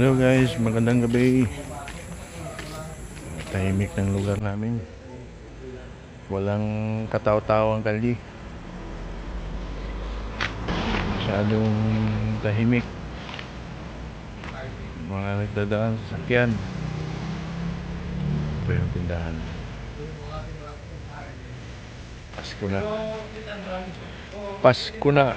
Hello guys, magandang gabi. Tahimik ng lugar namin. Walang kataw-taw ang kalye. Masyadong tahimik. Mga nagdadaan sa sakyan. Ito yung tindahan. Pasko na. Pasko na.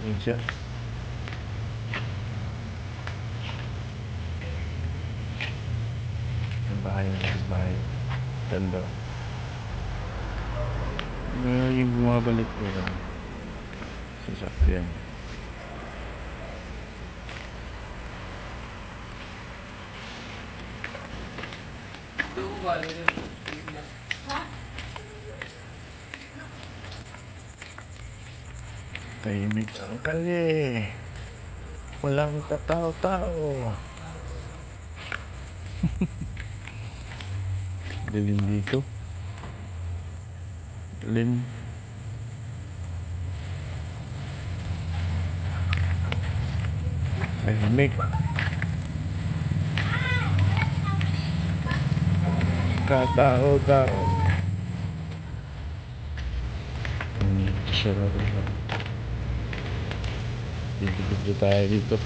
Yun siya. Ang bahay ang bahay. Ganda. Uh, yung bumabalik ko lang. Sasakyan. Tahimik ang kalye. Walang katao-tao. Dilim dito. Dilim. Tahimik. Katao-tao. Hmm, sarap lang. Dito tayo dito.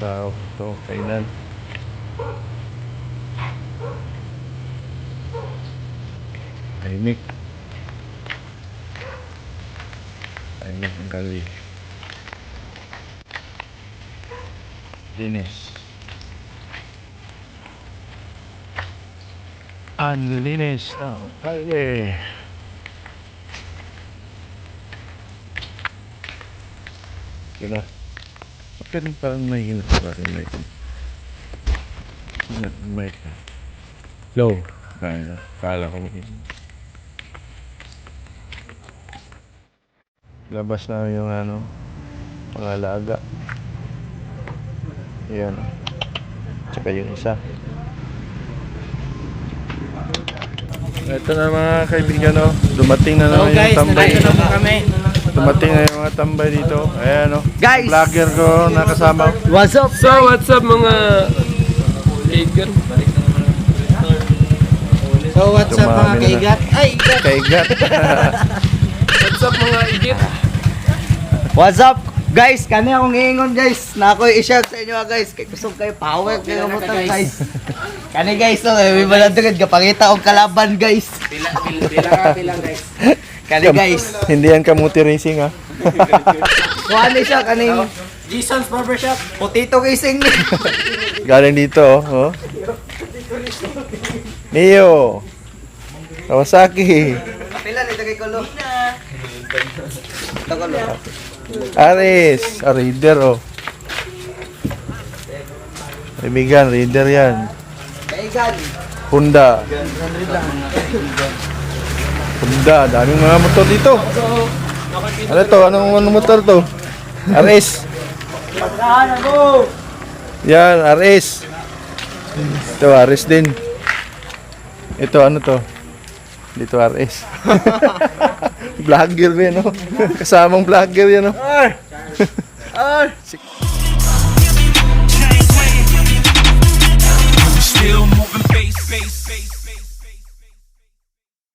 Tao. Ito, kainan. Tahimik. Tahimik ang kali. Linis. Ang linis ng. Yun na. Bakit parang mahina pa rin mic na. Low. Kaya, kala ko mahina. Labas na yung ano, pangalaga. Yan. Tsaka yung isa. Ito na mga kaibigan, no? dumating na naman yung tambay. na po kami. Dumating na yung mga tambay dito. Ayan, no? Guys! Vlogger ko nakasama. What's up? So, what's up mga kaigan? So what's up mga na. kaigat? Ay, igat! Kaigat. What's up mga igit? What's up? Guys, kani akong iingon guys. Na ako i-shout sa inyo ah, guys. Kay gusto kayo power kayo mo guys. Kani guys, no, may maladugad kapangita og kalaban guys. Pila, pila, pila ka, pila guys. Kani guys. Hindi yan kamuti racing, ha? Kuha ni siya kaning Jason's Barbershop. potito kissing ni. Galing dito, oh. oh. Neo. Kawasaki. Pila ni tagay kulo. Ito kulo. Aris. A reader, oh. Kaibigan, reader yan. Kaigan. Honda. Honda. Daming mga motor dito. Ano to? Anong, anong motor to? RS. Pagkahan ako. Yan, RS. Ito, RS din. Ito, ano to? Dito, RS. vlogger ba yan, no? Kasamang vlogger yan, no? Ar. Ar.